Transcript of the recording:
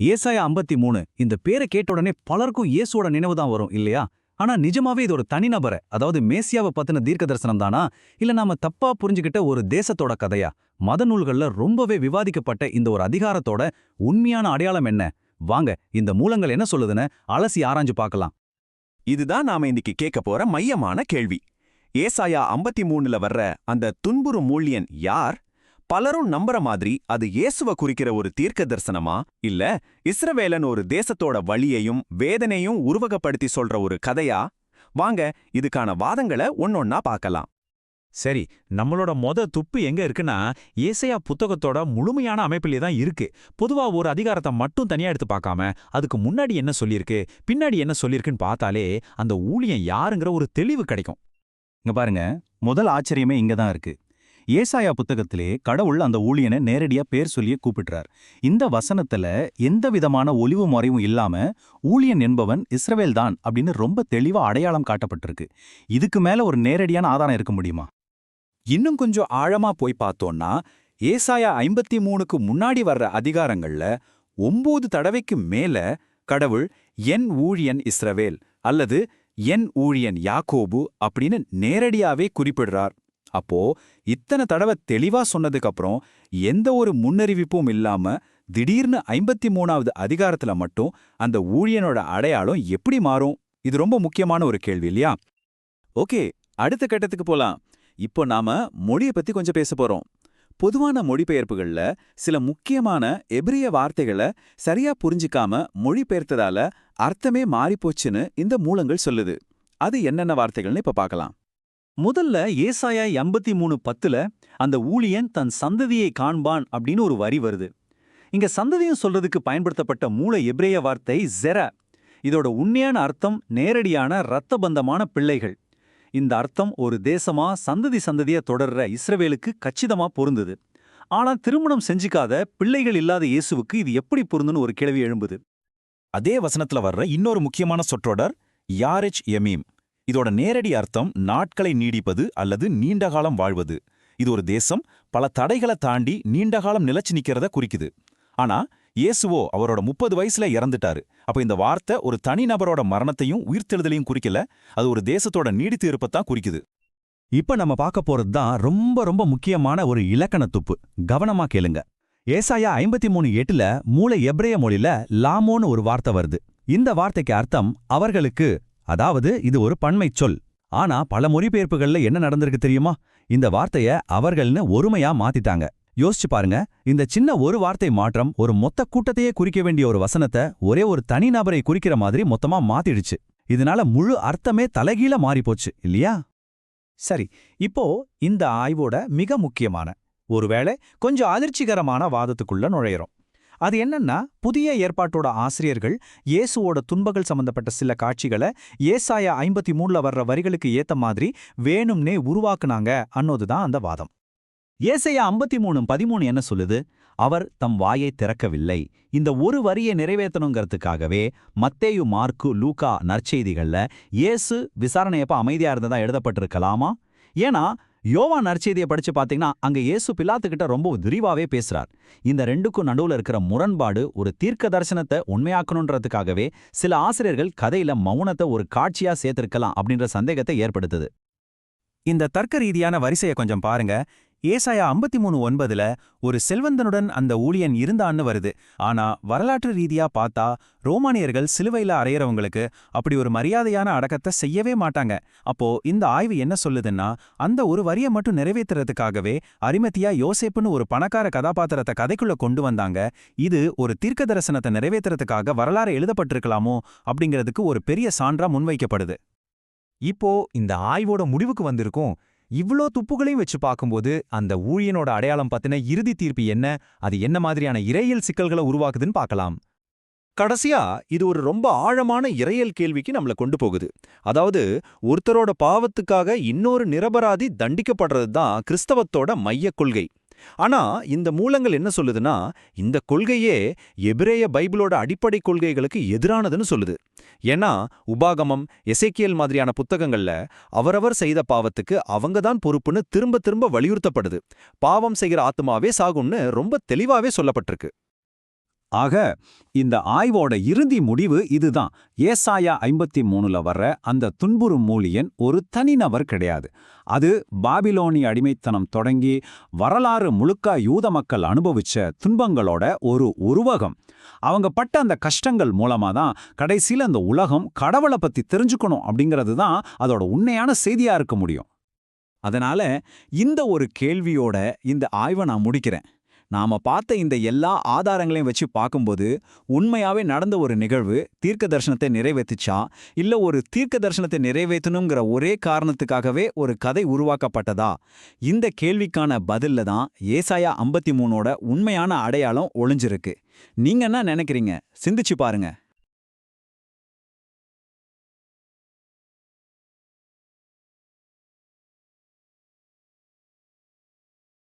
ஏசாயா ஐம்பத்தி மூணு இந்த பேரை கேட்ட உடனே பலருக்கும் இயேசுவோட நினைவு தான் வரும் இல்லையா? ஆனா நிஜமாவே இது ஒரு தனிநபரை அதாவது மேசியாவை பத்தின தீர்க்க தரிசனம் தானா? இல்ல நாம தப்பா புரிஞ்சுக்கிட்ட ஒரு தேசத்தோட கதையா? மத நூல்கள்ல ரொம்பவே விவாதிக்கப்பட்ட இந்த ஒரு அதிகாரத்தோட உண்மையான அடையாளம் என்ன? வாங்க இந்த மூலங்கள் என்ன சொல்லுதுன்னு அலசி ஆராய்ஞ்சு பார்க்கலாம். இதுதான் நாம இன்னைக்கு கேட்க போற மையமான கேள்வி. ஏசாயா 53 மூணுல வர்ற அந்த துன்புறு மூலியன் யார்? பலரும் நம்புற மாதிரி அது இயேசுவ குறிக்கிற ஒரு தீர்க்க தரிசனமா இல்ல இஸ்ரவேலன் ஒரு தேசத்தோட வழியையும் வேதனையும் உருவகப்படுத்தி சொல்ற ஒரு கதையா? வாங்க இதுக்கான வாதங்களை ஒன்னொன்னா பார்க்கலாம். சரி நம்மளோட மொத துப்பு எங்க இருக்குன்னா ஏசையா புத்தகத்தோட முழுமையான அமைப்பிலே தான் இருக்கு. பொதுவா ஒரு அதிகாரத்தை மட்டும் தனியா எடுத்து பார்க்காம அதுக்கு முன்னாடி என்ன சொல்லியிருக்கு பின்னாடி என்ன சொல்லியிருக்குன்னு பார்த்தாலே அந்த ஊழியன் யாருங்கிற ஒரு தெளிவு கிடைக்கும். இங்க பாருங்க முதல் ஆச்சரியமே இங்க தான் இருக்கு. ஏசாயா புத்தகத்திலே கடவுள் அந்த ஊழியனை நேரடியா பேர் சொல்லியே கூப்பிடுறார். இந்த வசனத்துல எந்த விதமான ஒளிவு முறையும் இல்லாம ஊழியன் என்பவன் இஸ்ரவேல் தான் அப்படின்னு ரொம்ப தெளிவா அடையாளம் காட்டப்பட்டிருக்கு. இதுக்கு மேல ஒரு நேரடியான ஆதாரம் இருக்க முடியுமா? இன்னும் கொஞ்சம் ஆழமா போய் பார்த்தோம்னா ஏசாயா ஐம்பத்தி மூணுக்கு முன்னாடி வர்ற அதிகாரங்கள்ல ஒன்பது தடவைக்கு மேல கடவுள் என் ஊழியன் இஸ்ரவேல் அல்லது என் ஊழியன் யாக்கோபு அப்படின்னு நேரடியாவே குறிப்பிடுறார். அப்போ இத்தனை தடவை தெளிவா சொன்னதுக்கு அப்புறம் எந்த ஒரு முன்னறிவிப்பும் இல்லாம திடீர்னு ஐம்பத்தி மூணாவது அதிகாரத்துல மட்டும் அந்த ஊழியனோட அடையாளம் எப்படி மாறும்? இது ரொம்ப முக்கியமான ஒரு கேள்வி இல்லையா? ஓகே அடுத்த கட்டத்துக்கு போலாம். இப்போ நாம மொழியை பத்தி கொஞ்சம் பேச போறோம். பொதுவான மொழிபெயர்ப்புகள்ல சில முக்கியமான எபிரிய வார்த்தைகளை சரியா புரிஞ்சிக்காம மொழிபெயர்த்ததால அர்த்தமே மாறிப்போச்சுன்னு இந்த மூலங்கள் சொல்லுது. அது என்னென்ன வார்த்தைகள்னு இப்ப பார்க்கலாம் முதல்ல ஏசாயா எண்பத்தி மூணு பத்துல அந்த ஊழியன் தன் சந்ததியை காண்பான் அப்படின்னு ஒரு வரி வருது. இங்க சந்ததியும் சொல்றதுக்கு பயன்படுத்தப்பட்ட மூல எபிரேய வார்த்தை ஜெர இதோட உண்மையான அர்த்தம் நேரடியான இரத்தபந்தமான பிள்ளைகள். இந்த அர்த்தம் ஒரு தேசமா சந்ததி சந்ததியா தொடர்ற இஸ்ரவேலுக்கு கச்சிதமா பொருந்தது. ஆனா திருமணம் செஞ்சுக்காத பிள்ளைகள் இல்லாத இயேசுவுக்கு இது எப்படி பொருந்துன்னு ஒரு கேள்வி எழும்புது. அதே வசனத்துல வர்ற இன்னொரு முக்கியமான சொற்றொடர் யாரெச் எமீம் இதோட நேரடி அர்த்தம் நாட்களை நீடிப்பது அல்லது நீண்டகாலம் வாழ்வது. இது ஒரு தேசம் பல தடைகளை தாண்டி நீண்டகாலம் நிலைச்சு நிக்கிறத குறிக்குது. ஆனா இயேசுவோ அவரோட முப்பது வயசுல இறந்துட்டாரு. அப்ப இந்த வார்த்தை ஒரு தனிநபரோட மரணத்தையும் உயிர்த்தெழுதலையும் குறிக்கல அது ஒரு தேசத்தோட நீடித்து இருப்பத்தான் குறிக்குது. இப்ப நம்ம பார்க்க போறது தான் ரொம்ப ரொம்ப முக்கியமான ஒரு இலக்கண துப்பு. கவனமா கேளுங்க. ஏசாயா ஐம்பத்தி மூணு எட்டுல மூளை எப்ரேய மொழியில லாமோன்னு ஒரு வார்த்தை வருது. இந்த வார்த்தைக்கு அர்த்தம் அவர்களுக்கு அதாவது இது ஒரு பன்மைச் சொல். ஆனா பல மொழிபெயர்ப்புகள்ல என்ன நடந்திருக்கு தெரியுமா? இந்த வார்த்தைய அவர்கள்னு ஒருமையா மாத்திட்டாங்க. யோசிச்சு பாருங்க இந்த சின்ன ஒரு வார்த்தை மாற்றம் ஒரு மொத்த கூட்டத்தையே குறிக்க வேண்டிய ஒரு வசனத்தை ஒரே ஒரு தனிநபரை குறிக்கிற மாதிரி மொத்தமா மாத்திடுச்சு. இதனால முழு அர்த்தமே தலைகீழ மாறிப்போச்சு இல்லையா? சரி இப்போ இந்த ஆய்வோட மிக முக்கியமான ஒருவேளை கொஞ்சம் அதிர்ச்சிகரமான வாதத்துக்குள்ள நுழையிறோம். அது என்னன்னா புதிய ஏற்பாட்டோட ஆசிரியர்கள் இயேசுவோட துன்பங்கள் சம்பந்தப்பட்ட சில காட்சிகளை ஏசாயா ஐம்பத்தி மூணுல வர்ற வரிகளுக்கு ஏத்த மாதிரி வேணும்னே உருவாக்குனாங்க அன்னோதுதான் அந்த வாதம். ஏசையா ஐம்பத்தி மூணு பதிமூணு என்ன சொல்லுது? அவர் தம் வாயை திறக்கவில்லை. இந்த ஒரு வரியை நிறைவேற்றணுங்கிறதுக்காகவே மத்தேயு மார்க்கு லூகா நற்செய்திகள்ல இயேசு விசாரணையப்ப அமைதியா இருந்ததா எழுதப்பட்டிருக்கலாமா? ஏன்னா யோவா நற்செய்தியை படிச்சு பாத்தீங்கன்னா அங்க இயேசு பிலாத்துக்கிட்ட ரொம்ப விரிவாவே பேசுறார். இந்த ரெண்டுக்கும் நடுவுல இருக்கிற முரண்பாடு ஒரு தீர்க்க தரிசனத்தை உண்மையாக்கணுன்றதுக்காகவே சில ஆசிரியர்கள் கதையில மௌனத்தை ஒரு காட்சியா சேர்த்திருக்கலாம் அப்படின்ற சந்தேகத்தை ஏற்படுத்துது. இந்த தர்க்க ரீதியான வரிசையை கொஞ்சம் பாருங்க. ஏசாயா ஐம்பத்தி மூணு ஒன்பதுல ஒரு செல்வந்தனுடன் அந்த ஊழியன் இருந்தான்னு வருது. ஆனா வரலாற்று ரீதியா பார்த்தா ரோமானியர்கள் சிலுவையில அறையிறவங்களுக்கு அப்படி ஒரு மரியாதையான அடக்கத்தை செய்யவே மாட்டாங்க. அப்போ இந்த ஆய்வு என்ன சொல்லுதுன்னா அந்த ஒரு வரியை மட்டும் நிறைவேத்துறதுக்காகவே அரிமத்தியா யோசேப்புன்னு ஒரு பணக்கார கதாபாத்திரத்தை கதைக்குள்ள கொண்டு வந்தாங்க. இது ஒரு தீர்க்க தரிசனத்தை நிறைவேத்துறதுக்காக வரலாறு எழுதப்பட்டிருக்கலாமோ அப்படிங்கிறதுக்கு ஒரு பெரிய சான்றா முன்வைக்கப்படுது. இப்போ இந்த ஆய்வோட முடிவுக்கு வந்திருக்கும் இவ்ளோ துப்புகளையும் வச்சு பார்க்கும்போது அந்த ஊழியனோட அடையாளம் பத்தின இறுதி தீர்ப்பு என்ன? அது என்ன மாதிரியான இறையியல் சிக்கல்களை உருவாக்குதுன்னு பார்க்கலாம். கடைசியா இது ஒரு ரொம்ப ஆழமான இறையல் கேள்விக்கு நம்மள கொண்டு போகுது. அதாவது ஒருத்தரோட பாவத்துக்காக இன்னொரு நிரபராதி தண்டிக்கப்படுறது தான் கிறிஸ்தவத்தோட மையக் கொள்கை. ஆனா இந்த மூலங்கள் என்ன சொல்லுதுன்னா இந்த கொள்கையே எபிரேய பைபிளோட அடிப்படை கொள்கைகளுக்கு எதிரானதுன்னு சொல்லுது. ஏன்னா உபாகமம் எசைக்கியல் மாதிரியான புத்தகங்கள்ல அவரவர் செய்த பாவத்துக்கு அவங்க தான் பொறுப்புன்னு திரும்ப திரும்ப வலியுறுத்தப்படுது. பாவம் செய்கிற ஆத்மாவே சாகும்னு ரொம்ப தெளிவாவே சொல்லப்பட்டிருக்கு. ஆக இந்த ஆய்வோட இறுதி முடிவு இதுதான். ஏசாயா ஐம்பத்தி மூணுல வர்ற அந்த துன்புறும் மூலியன் ஒரு தனிநபர் கிடையாது. அது பாபிலோனி அடிமைத்தனம் தொடங்கி வரலாறு முழுக்க யூத மக்கள் அனுபவிச்ச துன்பங்களோட ஒரு உருவகம். அவங்க பட்ட அந்த கஷ்டங்கள் மூலமா தான் கடைசியில் அந்த உலகம் கடவுளை பத்தி தெரிஞ்சுக்கணும் அப்படிங்கிறது தான் அதோட உண்மையான செய்தியா இருக்க முடியும். அதனால இந்த ஒரு கேள்வியோட இந்த ஆய்வை நான் முடிக்கிறேன். நாம பார்த்த இந்த எல்லா ஆதாரங்களையும் வச்சு பார்க்கும்போது உண்மையாவே நடந்த ஒரு நிகழ்வு தீர்க்க தரிசனத்தை நிறைவேத்துச்சா? இல்ல ஒரு தீர்க்க தரிசனத்தை நிறைவேற்றணுங்கிற ஒரே காரணத்துக்காகவே ஒரு கதை உருவாக்கப்பட்டதா? இந்த கேள்விக்கான பதில்ல தான் ஏசாயா ஐம்பத்தி மூணோட உண்மையான அடையாளம் ஒளிஞ்சிருக்கு. நீங்க என்ன நினைக்கிறீங்க? சிந்திச்சு பாருங்க.